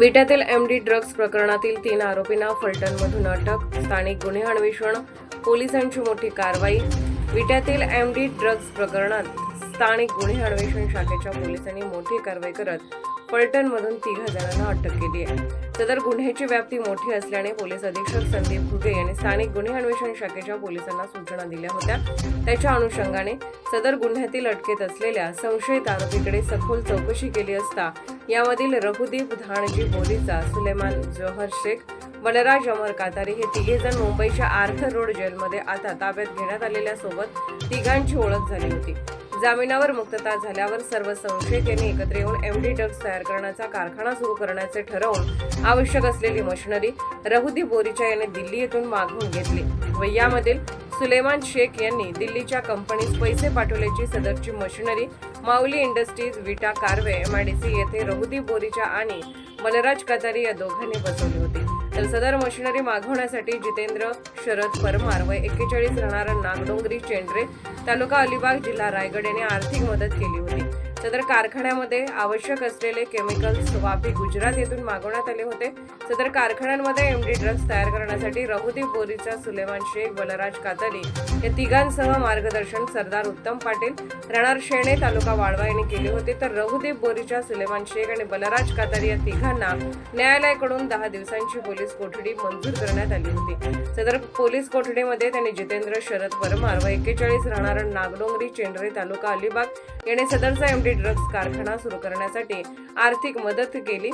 विट्यातील MD drugs प्रकरणातील तीन आरोपींना फलटणमधून अटक स्थानिक गुन्हे अन्वेषण पोलिसांची मोठी कारवाई. विट्यातील एमडी ड्रग्ज प्रकरणात स्थानिक गुन्हे अन्वेषण शाखेच्या पोलिसांनी मोठी कारवाई करत फलटणमधून तिघा जणांना अटक केली आहे. सदर गुन्ह्याची व्याप्ती मोठी असल्याने पोलीस अधीक्षक संदीप घुगे यांनी स्थानिक गुन्हे अन्वेषण शाखेच्या पोलिसांना सूचना दिल्या होत्या. त्याच्या अनुषंगाने सदर गुन्ह्यातील अटकेत असलेल्या संशयित आरोपीकडे सखोल चौकशी केली असता यामधील रघुदीप धाणजी बोलीचा सुलेमान जोहर शेख बलराज अमर कातारी हे तिघेजण मुंबईच्या आर्थर रोड जेलमध्ये आता ताब्यात घेण्यात आलेल्या सोबत तिघांची ओळख झाली होती. जामिनावर मुक्तता झाल्यावर सर्व संशयित यांनी एकत्र येऊन एमडी ड्रग्ज तयार करण्याचा कारखाना सुरू करण्याचे ठरवून आवश्यक असलेली मशिनरी रहुदी बोरीच्या याने दिल्ली येथून मागवून घेतली व यामधील सुलेमान शेख यांनी दिल्लीच्या कंपनीस पैसे पाठवल्याची सदरची machinery Mauli industries Vita Karve MIDC येथे रहुदी बोरीच्या आणि बलराज कतारी या दोघांनी बसवली होती. तर सदर मशिनरी मागवण्यासाठी जितेंद्र शरद परमार व एक्केचाळीस राहणारा नागडोंगरी चेंड्रे तालुका अलिबाग जिल्हा रायगड यांनी आर्थिक मदत केली होती. सदर कारखान्यामध्ये आवश्यक असलेले केमिकल्स वापी गुजरात येथून मागवण्यात आले होते. सदर कारखान्यांमध्ये एमडी ड्रग्ज तयार करण्यासाठी रघुदीप बोरीचा सुलेमान शेख बलराज कातरी या तिघांसह मार्गदर्शन सरदार उत्तम पाटील रणार शेणे तालुका वाळवा यांनी केले होते. तर रघुदीप बोरीच्या सुलेमान शेख आणि बलराज कातरी या तिघांना न्यायालयाकडून दहा दिवसांची पोलीस कोठडी मंजूर करण्यात आली होती. सदर पोलीस कोठडीमध्ये त्यांनी जितेंद्र शरद परमार व एक्केचाळीस राहणार नागडोंगरी चेंडरे तालुका अलिबाग याने सदरचा एमडी ड्रग्ज कारखाना सुरू करण्यासाठी आर्थिक मदत केली.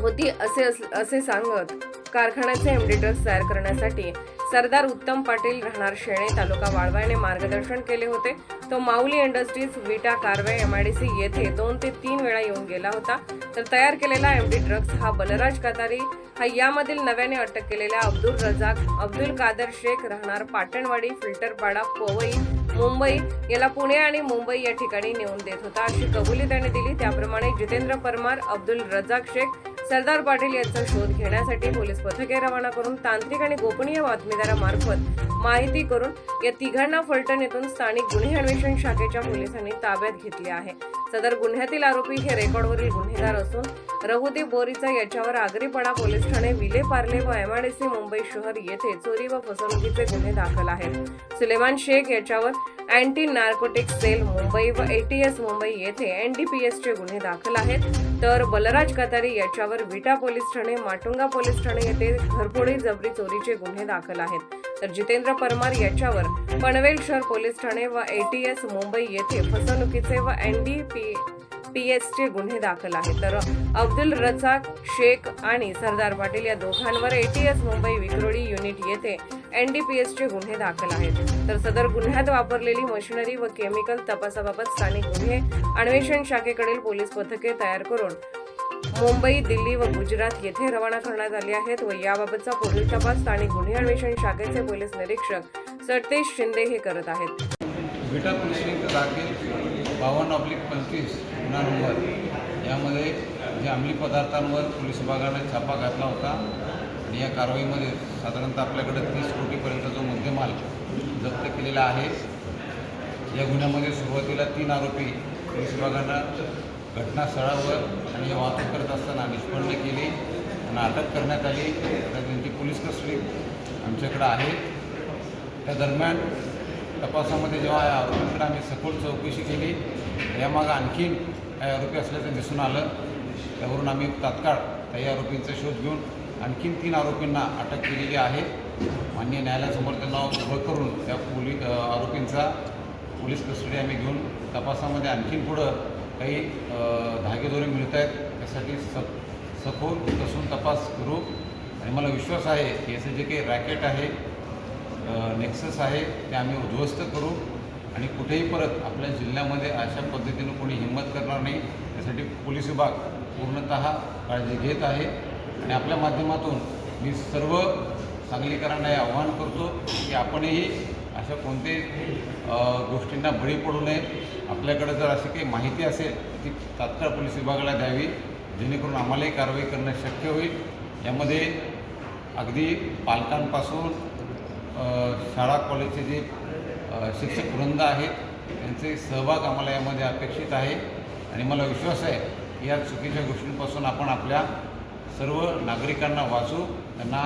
होती असे असे सांगत कारखान्याचे एमडी ड्रग्ज तयार करण्यासाठी सरदार उत्तम पाटील राहणार शेणे तालुका वाळवा याने मार्गदर्शन केले होते. तो माऊली इंडस्ट्रीज विटा कारवे एमआयडीसी येथे दोन ते तीन वेळा येऊन गेला होता. तर तयार केलेला एमडी ड्रग्ज हा बलराज कातारी हा यामधील नव्याने अटक केलेल्या अब्दुल रजाक अब्दुल कादर शेख राहणार पाटणवाडी फिल्टरपाडा पोवई मुंबई याला पुणे आणि मुंबई या ठिकाणी नेऊन देत होता. अशी कबुली त्याने दिली. त्याप्रमाणे जितेंद्र परमार अब्दुल रजाक शेख सरदार पाटील यांचा शोध घेण्यासाठी पोलीस पथके रवाना करून तांत्रिक आणि गोपनीय बातमीदारामार्फत माहिती करून या तिघांना फलटण येथून स्थानिक गुन्हे अन्वेषण शाखेच्या पोलिसांनी ताब्यात घेतले आहे. सदर गुन्ह्यातील आरोपी हे रेकॉर्डवरील गुन्हेगार असून रघुदेव बोरीचा याच्यावर आगरीपाडा पोलीस ठाणे विले पार्ले व एमआयडीसी मुंबई शहर येथे चोरी व फसवणुकीचे गुन्हे दाखल आहेत. सुलेमान शेख याच्यावर अँटी नार्कोटिक सेल मुंबई व एटीएस मुंबई येथे एनडीपीएसचे गुन्हे दाखल आहेत. तर बलराज कतारी याच्यावर विटा पोलीस ठाणे माटुंगा पोलीस ठाणे येथे घरफोडी जबरी चोरीचे गुन्हे दाखल आहेत. तर जितेंद्र परमार याच्यावर पनवेल शहर पोलीस ठाणे व एटीएस मुंबई येथे फसवणुकीचे व एनडीपी पीएसचे गुन्हे दाखल आहेत. तर अब्दुल रजाक शेख आणि सरदार पाटील या दोघांवर एटीएस मुंबई विक्रोळी युनिट येथे एनडीपीएसचे गुन्हे दाखल आहेत. तर सदर गुन्ह्यात वापरलेली मशिनरी व केमिकल तपासाबाबत स्थानिक गुन्हे अन्वेषण शाखेकडील पोलीस पथके तयार करून मुंबई दिल्ली व गुजरात येथे रवाना करण्यात आली आहेत व याबाबतचा पुढील तपास स्थानिक गुन्हे अन्वेषण शाखेचे पोलीस निरीक्षक सतेश शिंदे हे करत आहेत. विटा पोलीस बावन्न ऑब्लिक पंचवीस गुन्हा नंबर. यामध्ये जे अंमली पदार्थांवर पोलीस विभागाने छापा घातला होता आणि या कारवाईमध्ये साधारणतः आपल्याकडे तीस कोटीपर्यंत जो मुद्देमाल जप्त केलेला आहे. या गुन्ह्यामध्ये सुरुवातीला तीन आरोपी पोलीस विभागानं घटनास्थळावर आणि वाहतूक करत असताना निष्पन्न केली आणि अटक करण्यात आली. तर त्यांची पोलीस कस्टडी आमच्याकडे आहे. त्या दरम्यान तपासामध्ये जेव्हा या आरोपींकडे आम्ही सखोल चौकशी केली यामागं आणखीन काही आरोपी असल्याचं दिसून आलं. त्यावरून आम्ही तात्काळ काही आरोपींचा शोध घेऊन आणखीन तीन आरोपींना अटक केलेली आहे. मान्य न्यायालयासमोर त्यांना उभं करून त्या पोली आरोपींचा पोलीस कस्टडी आम्ही घेऊन तपासामध्ये आणखीन पुढं काही धागेदोरे मिळत आहेत त्यासाठी स सखोल कसून तपास करू. आणि मला विश्वास आहे की याचं जे काही रॅकेट आहे नेक्सस आहे ते आम्ही उद्ध्वस्त करू. आणि कुठेही परत आपल्या जिल्ह्यामध्ये अशा पद्धतीनं कोणी हिंमत करणार नाही त्यासाठी पोलीस विभाग पूर्णत काळजी घेत आहे. आणि आपल्या माध्यमातून मी सर्व सांगलीकरांना हे आव्हान करतो की आपणही अशा कोणत्याही गोष्टींना बळी पडू नये. आपल्याकडे जर अशी काही माहिती असेल ती तात्काळ पोलीस विभागाला द्यावी जेणेकरून आम्हालाही कारवाई करणं शक्य होईल. यामध्ये अगदी पालकांपासून शाळा कॉलेजचे जे शिक्षक वृंद आहेत त्यांचे सहभाग आम्हाला यामध्ये अपेक्षित आहे. आणि मला विश्वास आहे की या चुकीच्या गोष्टींपासून आपण आपल्या सर्व नागरिकांना वाचू त्यांना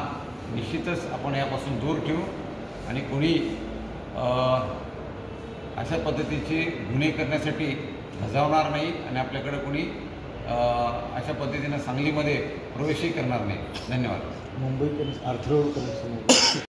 निश्चितच आपण यापासून दूर ठेवू आणि कोणी अशा पद्धतीचे गुन्हे करण्यासाठी धजावणार नाही आणि आपल्याकडे कोणी अशा पद्धतीनं सांगलीमध्ये प्रवेशही करणार नाही. धन्यवाद. मुंबई कनेक्शन अर्थरोड